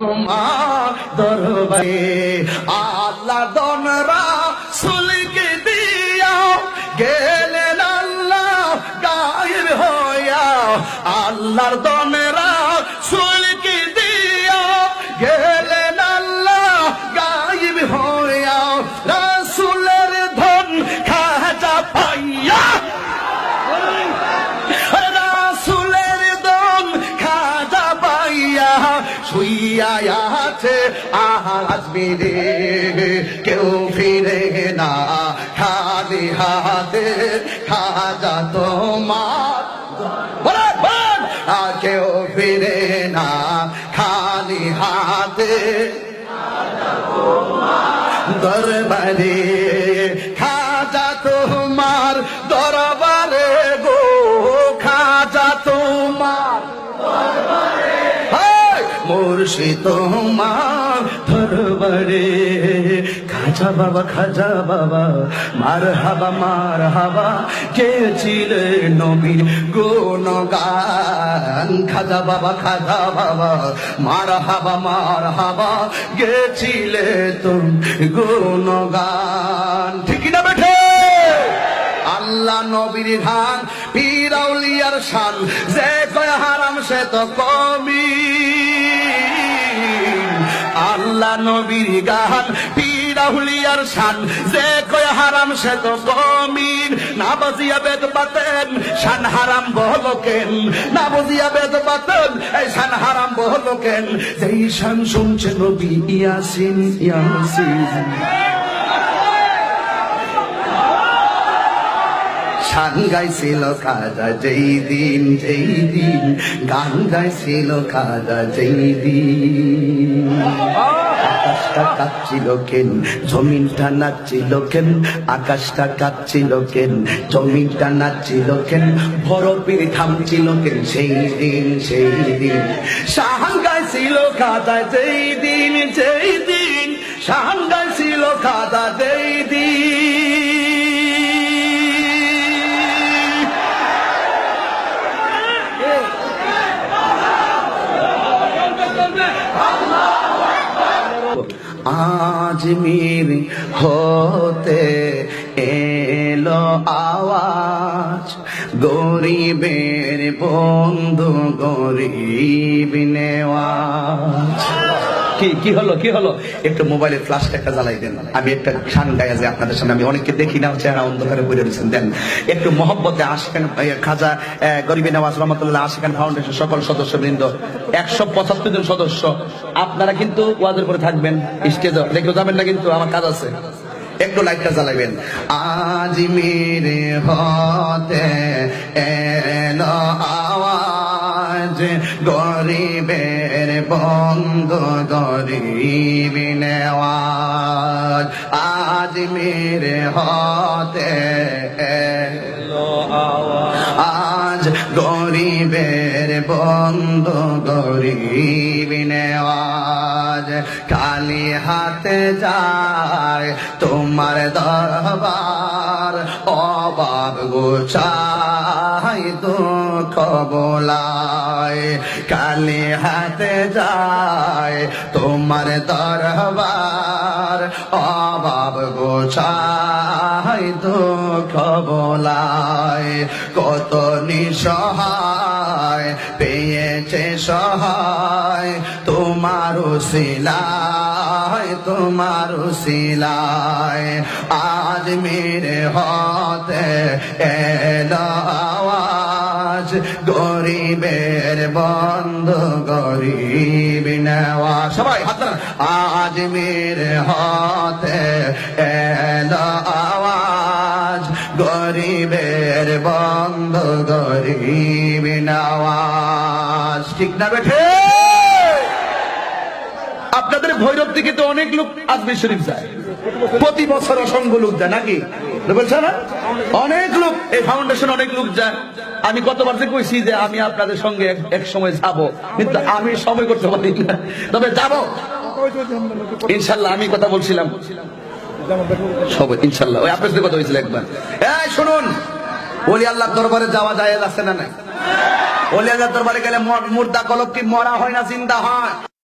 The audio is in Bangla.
তোমার দরবারে আল্লাহ দনরা সুলকে দিয়া গেলেন আল্লাহ গায়ের হইয়া। আল্লাহর দনরা শুইয়া আছে আজ মেরে কেউ ফিরে না। খালি হাতে খাজা তোমার। কেউ ফিরে না। খালি হাতে দরবারে খাজা তোমার, দরবারে মুর্শি তোমার দরবারে খাজা বাবা খাজা বাবা মার হাবা মার হাবা কে ছিলে নবীর গুণগান? খাজা বাবা খাজা বাবা মার হাবা মার হাবা গেছিলে তুমি গুণগান? ঠিক না বেঠে? আল্লাহ নবীর ধান পীরাউলিয়ার শান, যে কয় হারাম সে তো কমি আল্লাহ নবীর গান পীরাউলিয়ার শান। যে কয় হারাম সে তো কমিন। না বাজিয়া বেদ বাতেন শান হারাম বহলকেন না বুঝিয়া বেদ বাতেন এই শান হারাম বহলকেন যেই শান শুনছে নবী ইয়াসিন ইয়াসিন। শান গাইছিল খাজা যেই দিন যেই দিন। গান গাইছিল খাজা যেই দিন। আকাশটা কাঁপছিল কেন জমিনটা নাচছিল কেন আকাশটা কাঁপছিল কেন জমিনটা নাচছিল কেন বরফের থামছিল কেন সেই দিন সেই দিন শাহান গাইছিল খাজা যেই দিন যেই দিন শাহান গাইছিল খাজা যেই দিন আজমির হতে এলো আওয়াজ। গরিবের বন্ধু গরিব নেওয়াজ। কি কি হলো কি হলো? একটু মোবাইলের একটা জ্বালাই দেন। আমি একটা আছে আপনাদের সামনে। আমি অনেককে দেখি না চেহারা অন্ধকারে দেন, একটু মহব্বতে খাজা নওয়াজ রহমতুল্লাহ আশিকান ফাউন্ডেশন সকল সদস্যবৃন্দ, একশো পঁচাত্তর জন সদস্য, আপনারা কিন্তু ওয়াজের করে থাকবেন। স্টেজে দেখলে যাবেন না কিন্তু আমার কাজ আছে। একটু লাইটটা জ্বালাবেন আজ মেরে হতে গরিব নেওয়াজ আজ মেরে হতে আজ গরিবের বন্ধ গরিব নেওয়াজ কালি হাতে যায় তোমার দরবার। অবাব গোছাই দুঃখ বোলায় কালি হাতে যায় তোমার দরবার অবাব গোছাই দুঃখ বোলায়। কত নিসহায়, পেয়েছে সহায়। তোমার শিলায় তোমার শিলায় আজ মেরে হতে এলো বন্ধ গরিব নেওয়া সবাই হাত আজ মেরে হতে এলো আওয়াজ। গরিবের বন্ধ গরিব নওয়াজ ঠিক না বেঠে? আপনাদের ভৈরব থেকে তো অনেক লোক আজমির শরীফ যায়। প্রতি বছর অসংখ্য লোক যায়, নাকি? অনেক লোক, এই ফাউন্ডেশন অনেক লোক যায়। আমি কতবার যে কইছি যে আমি আপনাদের সঙ্গে এক- সময় যাব, কিন্তু আমি সময় করতে পারি না। তবে যাব। ইনশাল্লাহ, আমি কথা বলছিলাম। ইনশাল্লাহ। ওই আপনার কথা হয়েছিল একবার। শুনুন। আল্লাহ দরবারে যাওয়া যায় না আল্লাহ দরবারে গেলে মর- মুর্দা কলব কি মরা হয় না, জিন্দা হয়?